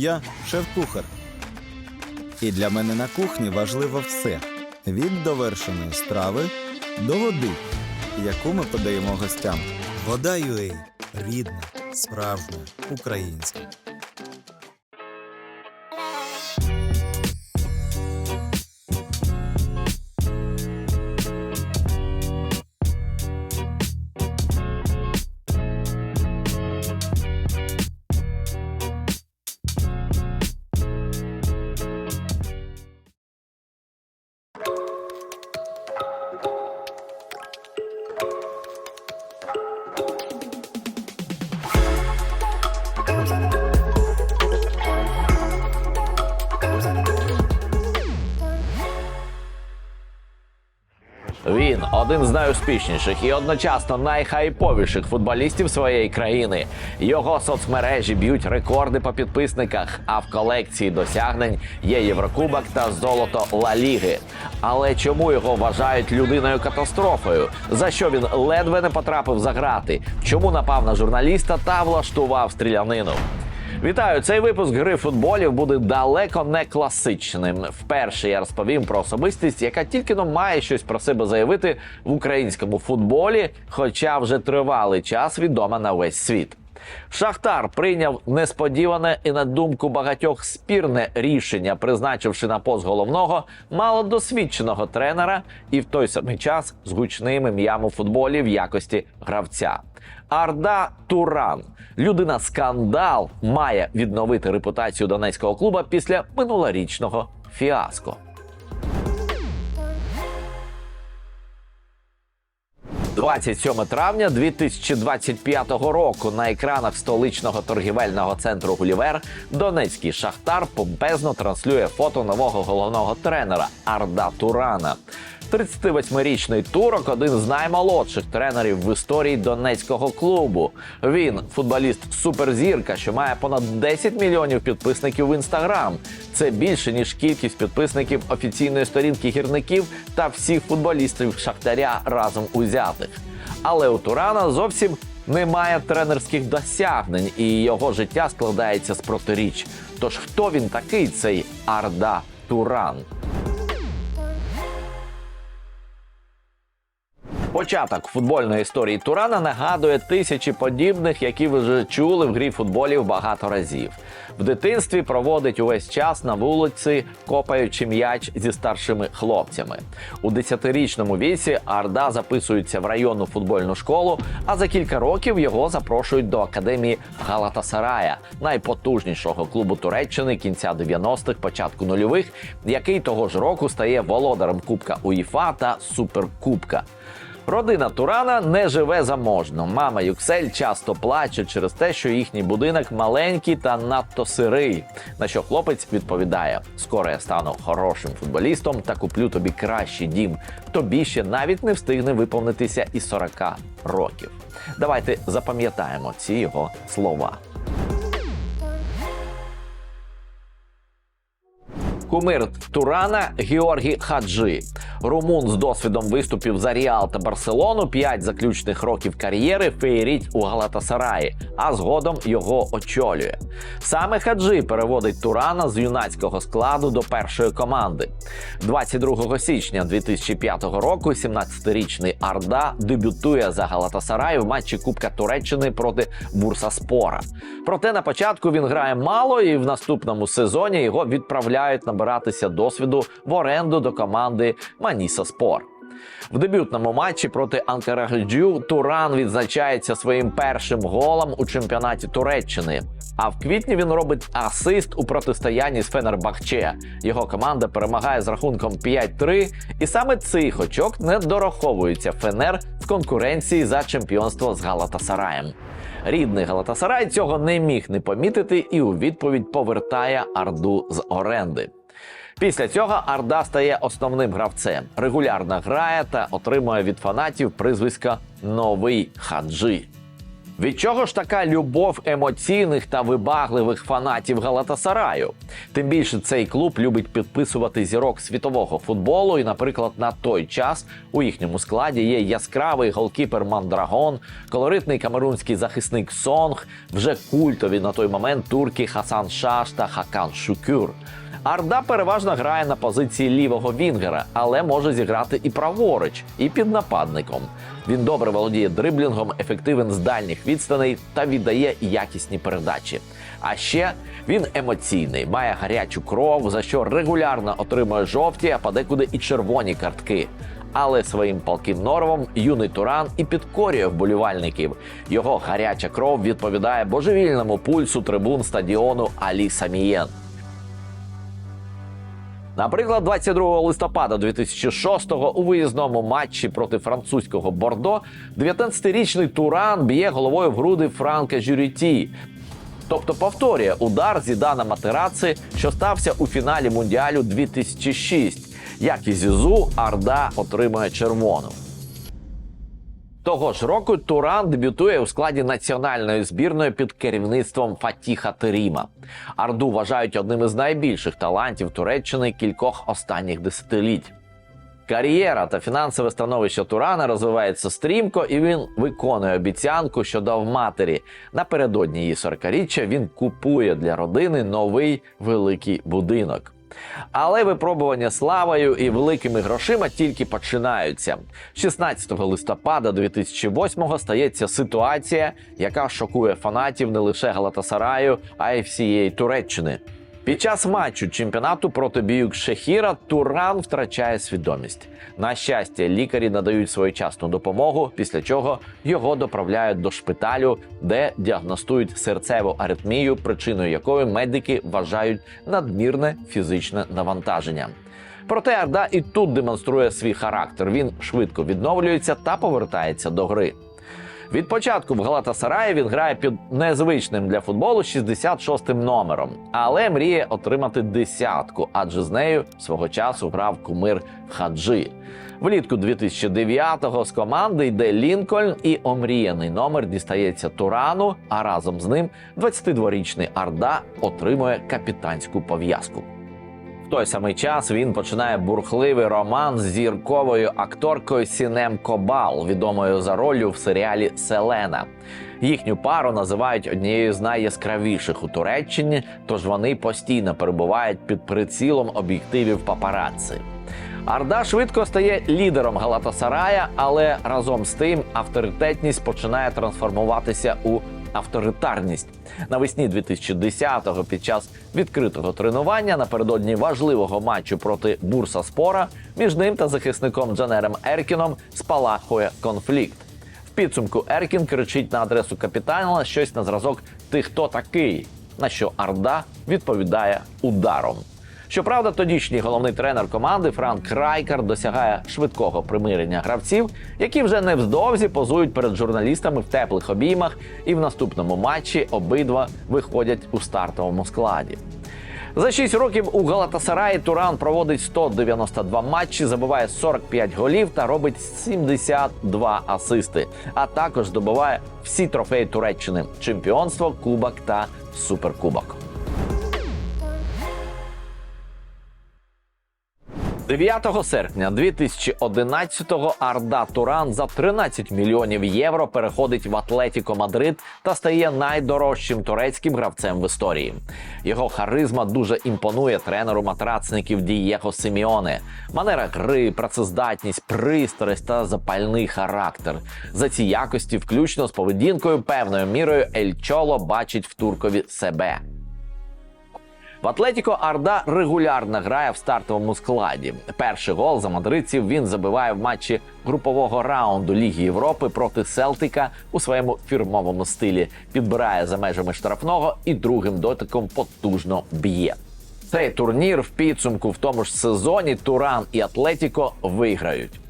Я шеф-кухар. І для мене на кухні важливо все: від довершеної страви до води, яку ми подаємо гостям. Вода UA – рідна, справжня, українська. Один з найуспішніших і одночасно найхайповіших футболістів своєї країни. Його соцмережі б'ють рекорди по підписниках, а в колекції досягнень є Єврокубок та золото Ла Ліги. Але чому його вважають людиною катастрофою? За що він ледве не потрапив за грати? Чому напав на журналіста та влаштував стрілянину? Вітаю! Цей випуск гри футболів буде далеко не класичним. Вперше я розповім про особистість, яка тільки но має щось про себе заявити в українському футболі, хоча вже тривалий час відома на весь світ. Шахтар прийняв несподіване і на думку багатьох спірне рішення, призначивши на пост головного малодосвідченого тренера і в той самий час з гучним ім'ям у футболі в якості гравця. Арда Туран, людина скандал, має відновити репутацію донецького клуба після минулорічного фіаско. 27 травня 2025 року на екранах столичного торгівельного центру Гулівер Донецький шахтар помпезно транслює фото нового головного тренера Арда Турана. 38-річний турок один з наймолодших тренерів в історії донецького клубу. Він футболіст суперзірка, що має понад 10 мільйонів підписників в інстаграм. Це більше ніж кількість підписників офіційної сторінки гірників та всіх футболістів Шахтаря разом узятих. Але у Турана зовсім немає тренерських досягнень, і його життя складається з протиріч. Тож хто він такий, цей Арда Туран? Початок футбольної історії Турана нагадує тисячі подібних, які ви вже чули в грі футболів багато разів. В дитинстві проводить увесь час на вулиці, копаючи м'яч зі старшими хлопцями. У 10-річному віці Арда записується в районну футбольну школу, а за кілька років його запрошують до академії Галатасарая, найпотужнішого клубу Туреччини кінця 90-х, початку нульових, який того ж року стає володарем Кубка УЄФА та Суперкубка. Родина Турана не живе заможно. Мама Юксель часто плаче через те, що їхній будинок маленький та надто сирий. На що хлопець відповідає: скоро я стану хорошим футболістом та куплю тобі кращий дім. Тобі ще навіть не встигне виповнитися і 40 років. Давайте запам'ятаємо ці його слова. Кумир Турана Георгій Хаджи, румун з досвідом виступів за Ріал та Барселону, п'ять заключних років кар'єри феєріть у Галатасараї, а згодом його очолює. Саме Хаджи переводить Турана з юнацького складу до першої команди. 22 січня 2005 року 17-річний Арда дебютує за Галатасарай в матчі Кубка Туреччини проти Бурсаспора. Проте на початку він грає мало, і в наступному сезоні його відправляють набиратися досвіду в оренду до команди Маніса Спор. В дебютному матчі проти Анкараджу Туран відзначається своїм першим голом у чемпіонаті Туреччини. А в квітні він робить асист у протистоянні з Фенербахче. Його команда перемагає з рахунком 5-3, і саме цих очок не дораховується Фенер в конкуренції за чемпіонство з Галатасараєм. Рідний Галатасарай цього не міг не помітити і у відповідь повертає Арду з оренди. Після цього Арда стає основним гравцем, регулярно грає та отримує від фанатів прізвисько Новий Хаджи. Від чого ж така любов емоційних та вибагливих фанатів Галатасараю? Тим більше цей клуб любить підписувати зірок світового футболу. І, наприклад, на той час у їхньому складі є яскравий голкіпер Мандрагон, колоритний камерунський захисник Сонг, вже культові на той момент турки Хасан Шаш та Хакан Шукюр. Арда переважно грає на позиції лівого вінгера, але може зіграти і праворуч, і під нападником. Він добре володіє дриблінгом, ефективен з дальніх відстаней та віддає якісні передачі. А ще він емоційний, має гарячу кров, за що регулярно отримує жовті, а подекуди і червоні картки. Але своїм палким норовом юний Туран і підкорює вболівальників. Його гаряча кров відповідає божевільному пульсу трибун стадіону Алі Самієн. Наприклад, 22 листопада 2006-го у виїзному матчі проти французького Бордо 19-річний Туран б'є головою в груди Франка Жюріті. Тобто повторює удар Зідана Матераци, що стався у фіналі Мундіалю 2006. Як і Зізу, Арда отримує червону. Того ж року Туран дебютує у складі національної збірної під керівництвом Фатіха Теріма. Арду вважають одним із найбільших талантів Туреччини кількох останніх десятиліть. Кар'єра та фінансове становище Турана розвивається стрімко, і він виконує обіцянку, що дав матері. Напередодні її 40-річчя він купує для родини новий великий будинок. Але випробування славою і великими грошима тільки починаються. 16 листопада 2008-го стається ситуація, яка шокує фанатів не лише Галатасараю, а й всієї Туреччини. Під час матчу чемпіонату проти Біюк Шехіра Туран втрачає свідомість. На щастя, лікарі надають своєчасну допомогу, після чого його доправляють до шпиталю, де діагностують серцеву аритмію, причиною якої медики вважають надмірне фізичне навантаження. Проте Арда і тут демонструє свій характер. Він швидко відновлюється та повертається до гри. Від початку в Галатасараї він грає під незвичним для футболу 66-м номером, але мріє отримати десятку, адже з нею свого часу грав кумир Хаджи. Влітку 2009-го з команди йде Лінкольн, і омріяний номер дістається Турану. А разом з ним 22-річний Арда отримує капітанську пов'язку. Той самий час він починає бурхливий роман з зірковою акторкою Сінем Кобал, відомою за роллю в серіалі Селена. Їхню пару називають однією з найяскравіших у Туреччині, тож вони постійно перебувають під прицілом об'єктивів папарацци. Арда швидко стає лідером Галатасарая, але разом з тим авторитетність починає трансформуватися у авторитарність. Навесні 2010-го під час відкритого тренування напередодні важливого матчу проти Бурса Спора між ним та захисником Джанером Еркіном спалахує конфлікт. В підсумку Еркін кричить на адресу капітана щось на зразок Ти хто такий? На що Арда відповідає ударом. Щоправда, тодішній головний тренер команди Франк Райкар досягає швидкого примирення гравців, які вже невздовзі позують перед журналістами в теплих обіймах, і в наступному матчі обидва виходять у стартовому складі. За 6 років у Галатасараї Туран проводить 192 матчі, забиває 45 голів та робить 72 асисти. А також здобуває всі трофеї Туреччини: чемпіонство, кубок та суперкубок. 9 серпня 2011-го Арда Туран за 13 мільйонів євро переходить в Атлетіко Мадрид та стає найдорожчим турецьким гравцем в історії. Його харизма дуже імпонує тренеру матрацників Дієго Симіоне. Манера гри, працездатність, пристрасть та запальний характер. За ці якості, включно з поведінкою, певною мірою Ель Чоло бачить в туркові себе. В Атлетіко Арда регулярно грає в стартовому складі. Перший гол за мадридців він забиває в матчі групового раунду Ліги Європи проти Селтика у своєму фірмовому стилі. Підбирає за межами штрафного і другим дотиком потужно б'є. Цей турнір в підсумку в тому ж сезоні Туран і Атлетіко виграють.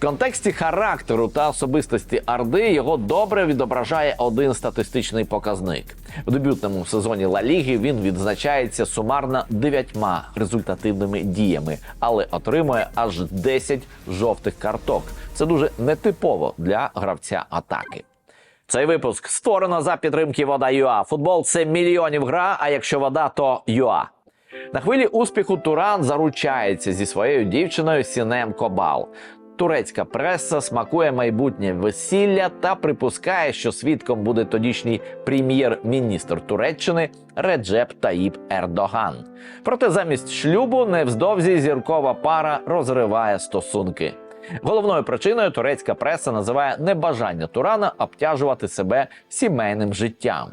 В контексті характеру та особистості Арди його добре відображає один статистичний показник. В дебютному сезоні Ла Ліги він відзначається сумарно дев'ятьма результативними діями, але отримує аж 10 жовтих карток. Це дуже нетипово для гравця атаки. Цей випуск створено за підтримки Вода.ua. Футбол це мільйонів гра, а якщо вода, то ЮА. На хвилі успіху Туран заручається зі своєю дівчиною Сінем Кобал. Турецька преса смакує майбутнє весілля та припускає, що свідком буде тодішній прем'єр-міністр Туреччини Реджеп Таїп Ердоган. Проте замість шлюбу невздовзі зіркова пара розриває стосунки. Головною причиною турецька преса називає небажання Турана обтяжувати себе сімейним життям.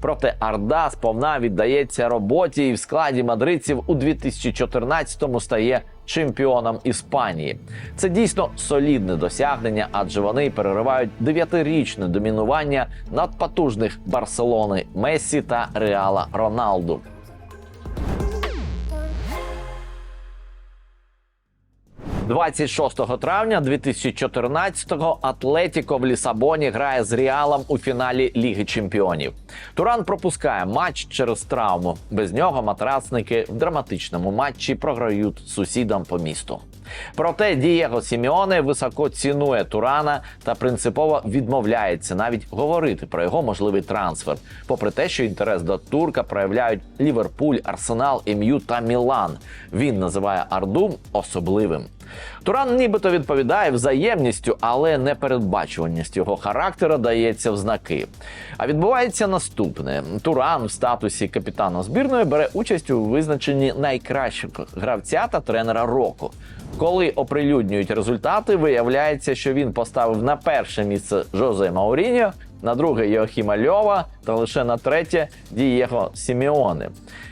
Проте Арда сповна віддається роботі і в складі мадридців у 2014-му стає чемпіоном Іспанії. Це дійсно солідне досягнення, адже вони переривають дев'ятирічне домінування надпотужних Барселони Мессі та Реала Роналду. – 26 травня 2014-го Атлетіко в Лісабоні грає з Реалом у фіналі Ліги Чемпіонів. Туран пропускає матч через травму. Без нього матрасники в драматичному матчі програють сусідам по місту. Проте Дієго Сіміоне високо цінує Турана та принципово відмовляється навіть говорити про його можливий трансфер, попри те, що інтерес до турка проявляють Ліверпуль, Арсенал, МЮ та Мілан. Він називає Арду особливим. Туран нібито відповідає взаємністю, але непередбачуванність його характера дається в знаки. А відбувається наступне: Туран в статусі капітана збірної бере участь у визначенні найкращого гравця та тренера року. Коли оприлюднюють результати, виявляється, що він поставив на перше місце Жозе Мауріньо, на друге Йохіма Льова та лише на третє Дієго Сіміоне.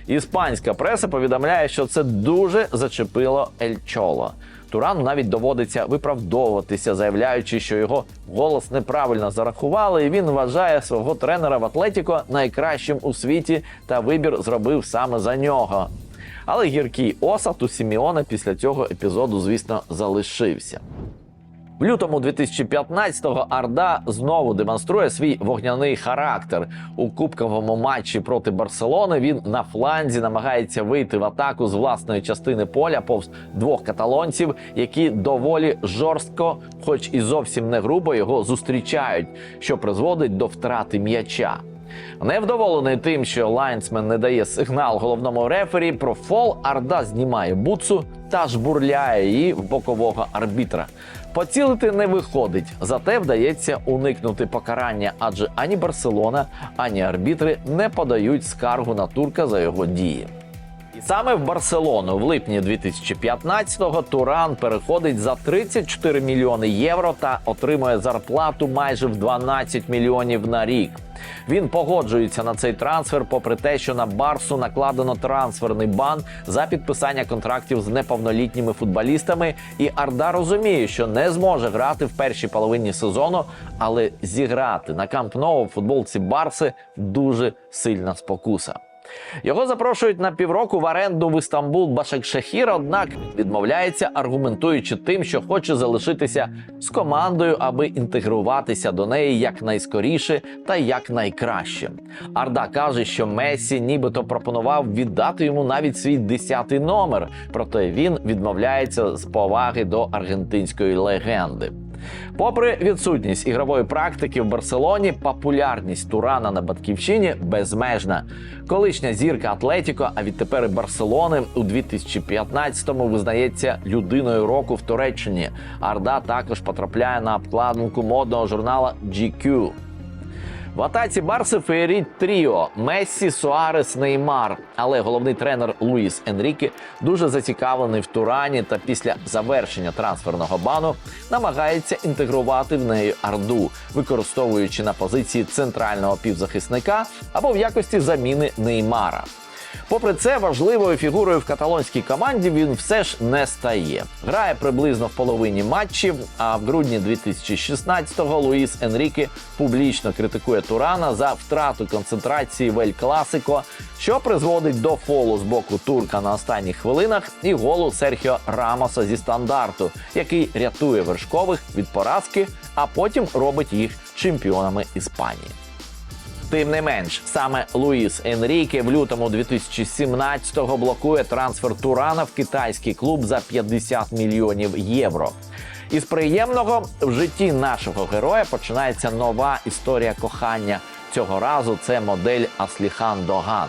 Іспанська преса повідомляє, що це дуже зачепило Ель Чоло. Турану навіть доводиться виправдовуватися, заявляючи, що його голос неправильно зарахували, і він вважає свого тренера в Атлетіко найкращим у світі та вибір зробив саме за нього. Але гіркий осад у Сіміона після цього епізоду, звісно, залишився. В лютому 2015-го Арда знову демонструє свій вогняний характер у кубковому матчі проти Барселони. Він на фланзі намагається вийти в атаку з власної частини поля повз двох каталонців, які доволі жорстко, хоч і зовсім не грубо, його зустрічають, що призводить до втрати м'яча. Невдоволений тим, що лайнсмен не дає сигнал головному рефері про фол, Арда знімає буцу та жбурляє її в бокового арбітра. Поцілити не виходить, зате вдається уникнути покарання, адже ані Барселона, ані арбітри не подають скаргу на турка за його дії. І саме в Барселону в липні 2015-го Туран переходить за 34 мільйони євро та отримує зарплату майже в 12 мільйонів на рік. Він погоджується на цей трансфер, попри те, що на Барсу накладено трансферний бан за підписання контрактів з неповнолітніми футболістами. І Арда розуміє, що не зможе грати в першій половині сезону, але зіграти на Камп Ноу в футболці Барси дуже сильна спокуса. Його запрошують на півроку в оренду в Істамбул Башакшехір, однак відмовляється, аргументуючи тим, що хоче залишитися з командою, аби інтегруватися до неї якнайскоріше та якнайкраще. Арда каже, що Месі нібито пропонував віддати йому навіть свій 10-й номер, проте він відмовляється з поваги до аргентинської легенди. Попри відсутність ігрової практики в Барселоні, популярність Турана на батьківщині безмежна. Колишня зірка Атлетіко, а відтепер і Барселони у 2015-му визнається людиною року в Туреччині. Арда також потрапляє на обкладинку модного журнала GQ. В атаці Барси феєріть тріо Мессі, Суарес, Неймар. Але головний тренер Луїс Енріке дуже зацікавлений в Турані та після завершення трансферного бану намагається інтегрувати в неї Арду, використовуючи на позиції центрального півзахисника або в якості заміни Неймара. Попри це, важливою фігурою в каталонській команді він все ж не стає. Грає приблизно в половині матчів. А в грудні 2016-го Луїс Енріке публічно критикує Турана за втрату концентрації в Ель Класико, що призводить до фолу з боку турка на останніх хвилинах і голу Серхіо Рамоса зі стандарту, який рятує вершкових від поразки, а потім робить їх чемпіонами Іспанії. Тим не менш, саме Луїс Енріке в лютому 2017-го блокує трансфер Турана в китайський клуб за 50 мільйонів євро. Із приємного в житті нашого героя починається нова історія кохання. Цього разу це модель Асліхан Доган.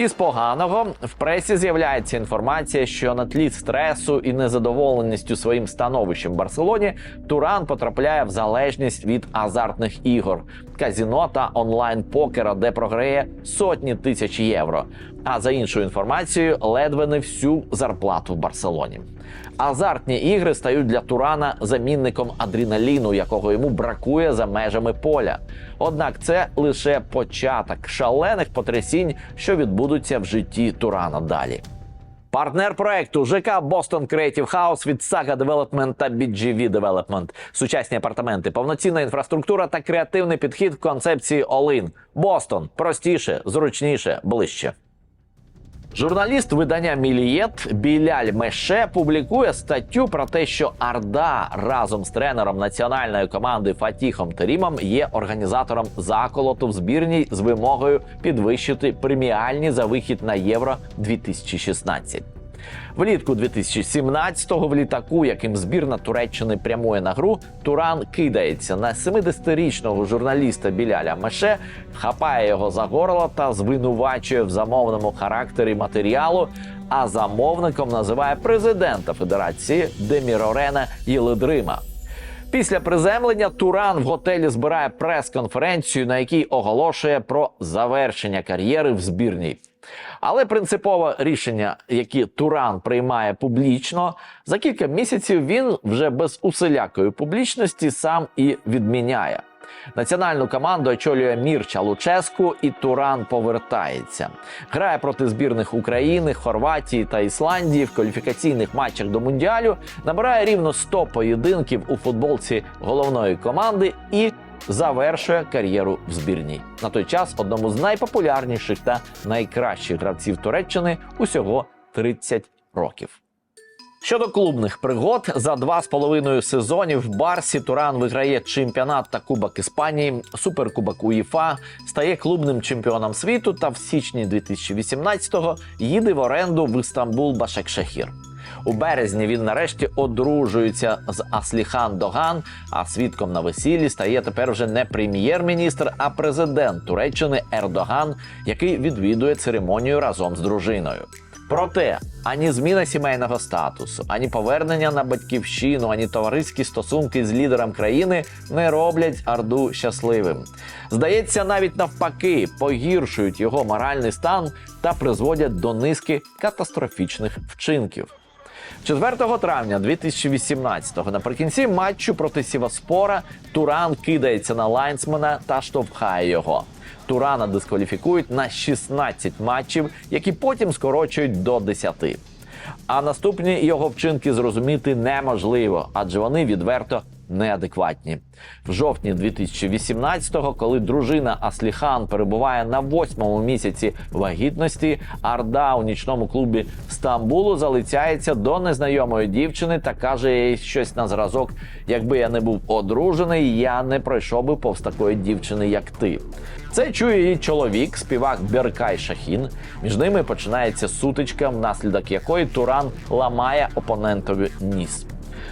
Із поганого в пресі з'являється інформація, що на тлі стресу і незадоволеністю своїм становищем в Барселоні Туран потрапляє в залежність від азартних ігор, казіно та онлайн-покера, де програє сотні тисяч євро. А за іншою інформацією, ледве не всю зарплату в Барселоні. Азартні ігри стають для Турана замінником адреналіну, якого йому бракує за межами поля. Однак це лише початок шалених потрясінь, що відбудуться в житті Турана далі. Партнер проекту ЖК Бостон Creative House від Saga Development та BGV Development. Сучасні апартаменти, повноцінна інфраструктура та креативний підхід в концепції All-in. Бостон простіше, зручніше, ближче. Журналіст видання Мілієт Біляль Меше публікує статтю про те, що Арда разом з тренером національної команди Фатіхом Терімом є організатором заколоту в збірній з вимогою підвищити преміальні за вихід на євро 2016. Влітку 2017-го в літаку, яким збірна Туреччини прямує на гру, Туран кидається на 70-річного журналіста Біляля Меше, хапає його за горло та звинувачує в замовному характері матеріалу. А замовником називає президента Федерації Демірорена Єлидрима. Після приземлення Туран в готелі збирає прес-конференцію, на якій оголошує про завершення кар'єри в збірній. Але принципове рішення, яке Туран приймає публічно, за кілька місяців він вже без усілякої публічності сам і відміняє. Національну команду очолює Мірча Луческу, і Туран повертається. Грає проти збірних України, Хорватії та Ісландії в кваліфікаційних матчах до мундіалю, набирає рівно 100 поєдинків у футболці головної команди і завершує кар'єру в збірній. На той час одному з найпопулярніших та найкращих гравців Туреччини усього 30 років. Щодо клубних пригод, за два з половиною сезонів в Барсі Туран виграє чемпіонат та Кубок Іспанії, Суперкубок УЄФА, стає клубним чемпіоном світу та в січні 2018-го їде в оренду в Істамбул Башекшехір. У березні він нарешті одружується з Асліхан Доган, а свідком на весіллі стає тепер вже не прем'єр-міністр, а президент Туреччини Ердоган, який відвідує церемонію разом з дружиною. Проте ані зміна сімейного статусу, ані повернення на батьківщину, ані товариські стосунки з лідером країни не роблять Арду щасливим. Здається, навіть навпаки погіршують його моральний стан та призводять до низки катастрофічних вчинків. 4 травня 2018-го наприкінці матчу проти Сіваспора Туран кидається на лайнсмена та штовхає його. Турана дискваліфікують на 16 матчів, які потім скорочують до 10. А наступні його вчинки зрозуміти неможливо, адже вони відверто неадекватні. В жовтні 2018-го, коли дружина Асліхан перебуває на восьмому місяці вагітності, Арда у нічному клубі Стамбулу залицяється до незнайомої дівчини та каже їй щось на зразок: якби я не був одружений, я не пройшов би повз такої дівчини, як ти. Це чує її чоловік, співак Беркай Шахін. Між ними починається сутичка, внаслідок якої Туран ламає опонентові ніс.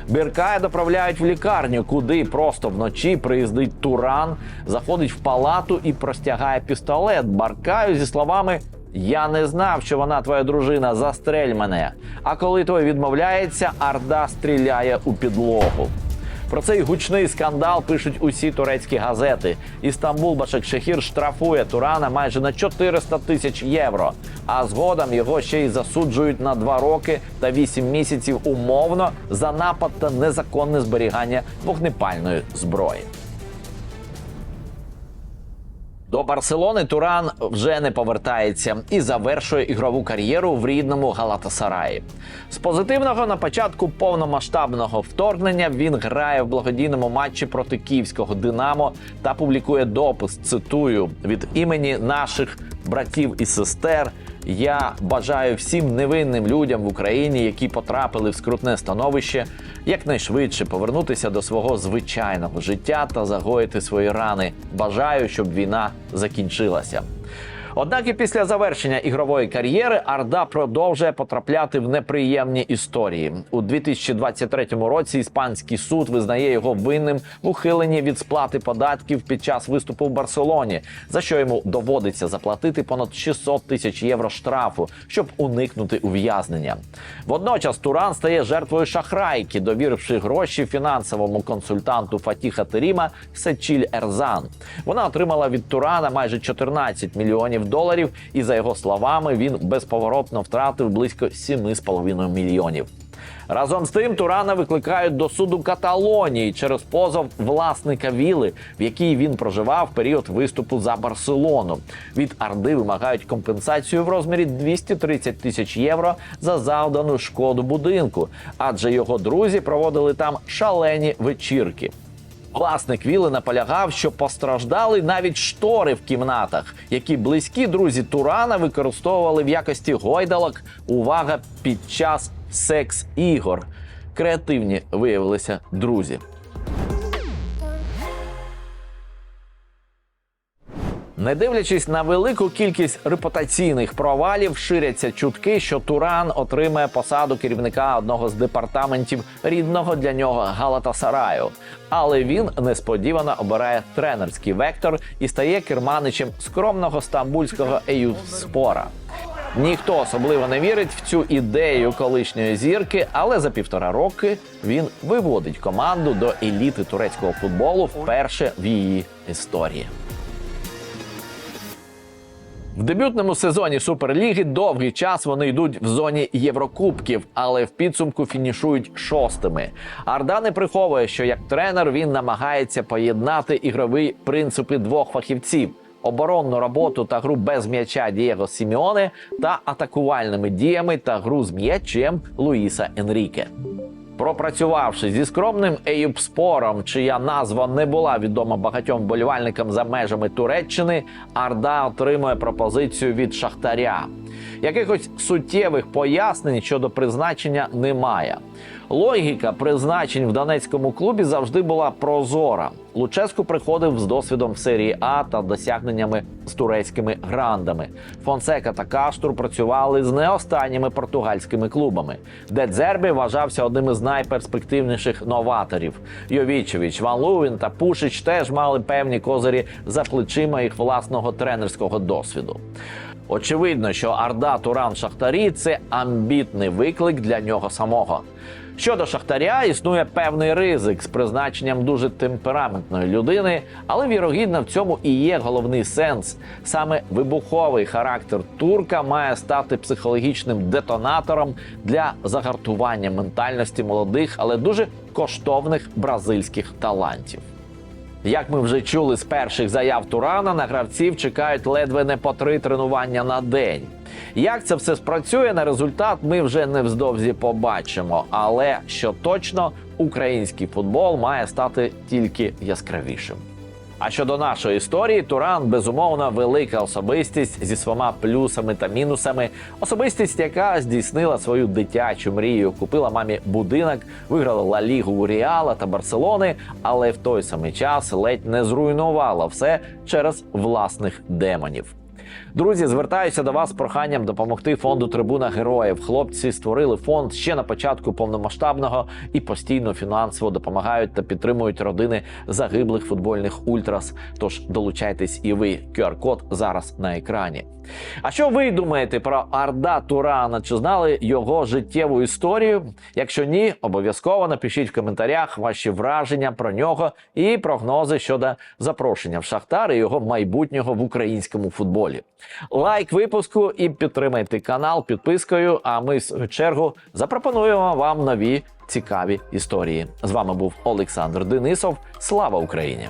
Біркая доправляють в лікарню, куди просто вночі приїздить Туран, заходить в палату і простягає пістолет Баркаю зі словами. Я не знав, що вона твоя дружина, застрель мене. А коли той відмовляється, Арда стріляє у підлогу. Про цей гучний скандал пишуть усі турецькі газети. Істамбул Башакшехір штрафує Турана майже на 400 тисяч євро. А згодом його ще й засуджують на 2 роки та 8 місяців умовно за напад та незаконне зберігання вогнепальної зброї. До Барселони Туран вже не повертається і завершує ігрову кар'єру в рідному Галатасараї. З позитивного на початку повномасштабного вторгнення він грає в благодійному матчі проти київського Динамо та публікує допис. Цитую від імені наших братів і сестер. Я бажаю всім невинним людям в Україні, які потрапили в скрутне становище, якнайшвидше повернутися до свого звичайного життя та загоїти свої рани. Бажаю, щоб війна закінчилася. Однак і після завершення ігрової кар'єри Арда продовжує потрапляти в неприємні історії. У 2023 році іспанський суд визнає його винним в ухиленні від сплати податків під час виступу в Барселоні, за що йому доводиться заплатити понад 600 тисяч євро штрафу, щоб уникнути ув'язнення. Водночас Туран стає жертвою шахрайки, довіривши гроші фінансовому консультанту Фатіха Теріма Сечіль Ерзан. Вона отримала від Турана майже 14 мільйонів доларів, і за його словами, він безповоротно втратив близько 7,5 мільйонів. Разом з тим Турана викликають до суду Каталонії через позов власника віли, в якій він проживав в період виступу за Барселону. Від Арди вимагають компенсацію в розмірі 230 тисяч євро за завдану шкоду будинку, адже його друзі проводили там шалені вечірки. Власник віли наполягав, що постраждали навіть штори в кімнатах, які близькі друзі Турана використовували в якості гойдалок. Увага під час секс-ігор. Креативні виявилися друзі. Не дивлячись на велику кількість репутаційних провалів, ширяться чутки, що Туран отримає посаду керівника одного з департаментів рідного для нього Галатасараю. Але він несподівано обирає тренерський вектор і стає керманичем скромного стамбульського Еюспора. Ніхто особливо не вірить в цю ідею колишньої зірки, але за півтора роки він виводить команду до еліти турецького футболу вперше в її історії. В дебютному сезоні Суперліги довгий час вони йдуть в зоні Єврокубків, але в підсумку фінішують шостими. Арда не приховує, що як тренер він намагається поєднати ігрові принципи двох фахівців. Оборонну роботу та гру без м'яча Дієго Сіміоне та атакувальними діями та гру з м'ячем Луїса Енріке. Пропрацювавши зі скромним Еюпспором, чия назва не була відома багатьом болівальникам за межами Туреччини, Арда отримує пропозицію від Шахтаря. Якихось суттєвих пояснень щодо призначення немає. Логіка призначень в донецькому клубі завжди була прозора. Луческу приходив з досвідом в серії А та досягненнями з турецькими грандами. Фонсека та Каштур працювали з не останніми португальськими клубами, де Дзербі вважався одним із найперспективніших новаторів. Йовічевич, Ван Лувін та Пушич теж мали певні козирі за плечима їх власного тренерського досвіду. Очевидно, що Арда Туран Шахтарі це амбітний виклик для нього самого. Щодо Шахтаря, існує певний ризик з призначенням дуже темпераментної людини, але вірогідно в цьому і є головний сенс. Саме вибуховий характер турка має стати психологічним детонатором для загартування ментальності молодих, але дуже коштовних бразильських талантів. Як ми вже чули з перших заяв Турана, на гравців чекають ледве не по три тренування на день. Як це все спрацює на результат, ми вже невздовзі побачимо. Але що точно, український футбол має стати тільки яскравішим. А щодо нашої історії, Туран безумовно велика особистість зі своїми плюсами та мінусами. Особистість, яка здійснила свою дитячу мрію, купила мамі будинок, виграла Ла Лігу у Реала та Барселони, але в той самий час ледь не зруйнувала все через власних демонів. Друзі, звертаюся до вас з проханням допомогти фонду Трибуна Героїв. Хлопці створили фонд ще на початку повномасштабного і постійно фінансово допомагають та підтримують родини загиблих футбольних ультрас. Тож долучайтесь і ви. QR-код зараз на екрані. А що ви думаєте про Арда Турана? Чи знали його життєву історію? Якщо ні, обов'язково напишіть в коментарях ваші враження про нього і прогнози щодо запрошення в Шахтар і його майбутнього в українському футболі. Лайк випуску і підтримайте канал підпискою. А ми свою чергу запропонуємо вам нові цікаві історії. З вами був Олександр Денисов. Слава Україні!